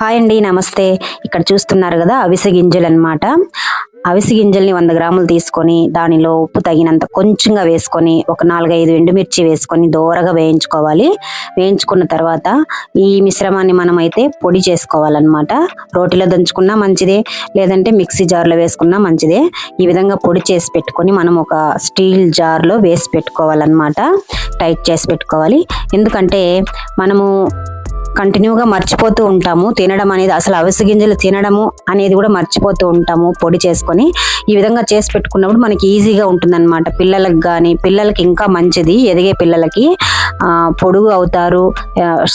Hi అండి నమస్తే. ఇక్కడ చూస్తున్నారు కదా అవిసె గింజలు అనమాట అవిసె గింజల్ని వంద గ్రాములు తీసుకొని దానిలో ఉప్పు తగినంత కొంచెంగా వేసుకొని ఒక నాలుగైదు ఎండుమిర్చి వేసుకొని దోరగా వేయించుకోవాలి. వేయించుకున్న తర్వాత ఈ మిశ్రమాన్ని మనం అయితే పొడి చేసుకోవాలన్నమాట. రోటిలో దంచుకున్నా మంచిదే లేదంటే మిక్సీ జార్లో వేసుకున్నా మంచిదే. ఈ విధంగా పొడి చేసి పెట్టుకొని మనం ఒక స్టీల్ జార్లో వేసి పెట్టుకోవాలన్నమాట. టైట్ చేసి పెట్టుకోవాలి. ఎందుకంటే మనము కంటిన్యూగా మర్చిపోతూ ఉంటాము. తినడం అనేది అసలు అవిసె గింజలు తినడము అనేది కూడా మర్చిపోతూ ఉంటాము పొడి చేసుకొని. ఈ విధంగా చేసి పెట్టుకున్నప్పుడు మనకి ఈజీగా ఉంటుందన్నమాట. పిల్లలకు కానీ పిల్లలకి ఇంకా మంచిది. ఎదిగే పిల్లలకి పొడుగు అవుతారు.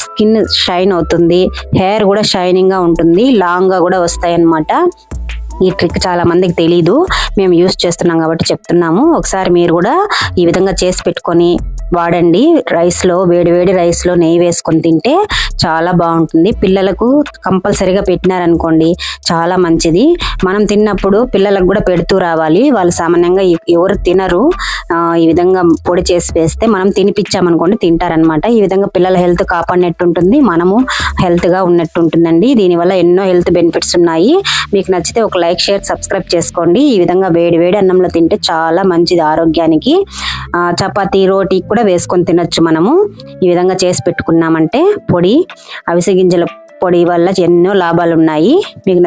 స్కిన్ షైన్ అవుతుంది. హెయిర్ కూడా షైనింగ్గా ఉంటుంది. లాంగ్గా కూడా వస్తాయి అన్నమాట ఈ ట్రిక్ చాలా మందికి తెలీదు. మేము యూస్ చేస్తున్నాం కాబట్టి చెప్తున్నాము. ఒకసారి మీరు కూడా ఈ విధంగా చేసి పెట్టుకొని వాడండి రైస్లో వేడి వేడి రైస్లో నెయ్యి వేసుకొని తింటే చాలా బాగుంటుంది. పిల్లలకు కంపల్సరీగా పెట్టినారనుకోండి చాలా మంచిది. మనం తిన్నప్పుడు పిల్లలకు కూడా పెడుతూ రావాలి. వాళ్ళు సామాన్యంగా ఎవరు తినరు. ఈ విధంగా పొడి చేసి వేస్తే మనం తినిపించామనుకోండి తింటారనమాట ఈ విధంగా పిల్లల హెల్త్ కాపాడినట్టు ఉంటుంది మనము హెల్త్గా ఉన్నట్టు ఉంటుందండి దీనివల్ల ఎన్నో హెల్త్ బెనిఫిట్స్ ఉన్నాయి. మీకు నచ్చితే ఒక లైక్ షేర్ సబ్స్క్రైబ్ చేసుకోండి. ఈ విధంగా వేడి వేడి అన్నంలో తింటే చాలా మంచిది ఆరోగ్యానికి. ఆ, చపాతీ రోటీ కూడా వేసుకొని తినొచ్చు మనము. ఈ విధంగా చేసి పెట్టుకున్నామంటే పొడి అవిసె గింజల పొడి వల్ల ఎన్నో లాభాలు ఉన్నాయి మీకు